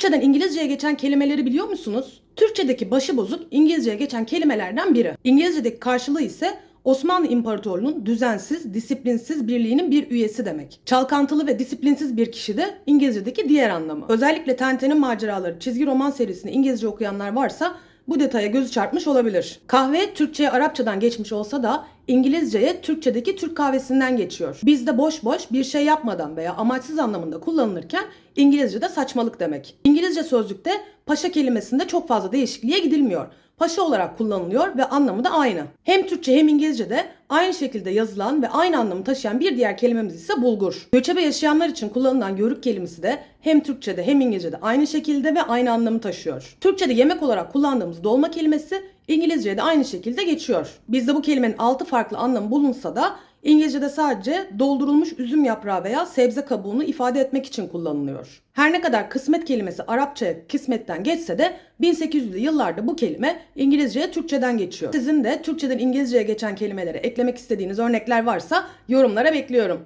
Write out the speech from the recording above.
Türkçeden İngilizceye geçen kelimeleri biliyor musunuz? Türkçedeki başı bozuk İngilizceye geçen kelimelerden biri. İngilizcedeki karşılığı ise Osmanlı İmparatorluğu'nun düzensiz, disiplinsiz birliğinin bir üyesi demek. Çalkantılı ve disiplinsiz bir kişi de İngilizce'deki diğer anlamı. Özellikle Tenten'in maceraları çizgi roman serisini İngilizce okuyanlar varsa bu detaya gözü çarpmış olabilir. Kahve Türkçe'ye Arapçadan geçmiş olsa da İngilizce'ye Türkçedeki Türk kahvesinden geçiyor. Bizde boş boş bir şey yapmadan veya amaçsız anlamında kullanılırken İngilizce'de saçmalık demek. İngilizce sözlükte paşa kelimesinde çok fazla değişikliğe gidilmiyor. Paşa olarak kullanılıyor ve anlamı da aynı. Hem Türkçe hem İngilizce'de aynı şekilde yazılan ve aynı anlamı taşıyan bir diğer kelimemiz ise bulgur. Göçebe yaşayanlar için kullanılan yörük kelimesi de hem Türkçe'de hem İngilizce'de aynı şekilde ve aynı anlamı taşıyor. Türkçe'de yemek olarak kullandığımız dolma kelimesi İngilizce'de aynı şekilde geçiyor. Bizde bu kelimenin 6 farklı anlamı bulunsa da İngilizce'de sadece doldurulmuş üzüm yaprağı veya sebze kabuğunu ifade etmek için kullanılıyor. Her ne kadar kısmet kelimesi Arapçaya kısmetten geçse de 1800'lü yıllarda bu kelime İngilizceye Türkçeden geçiyor. Sizin de Türkçeden İngilizceye geçen kelimelere eklemek istediğiniz örnekler varsa yorumlara bekliyorum.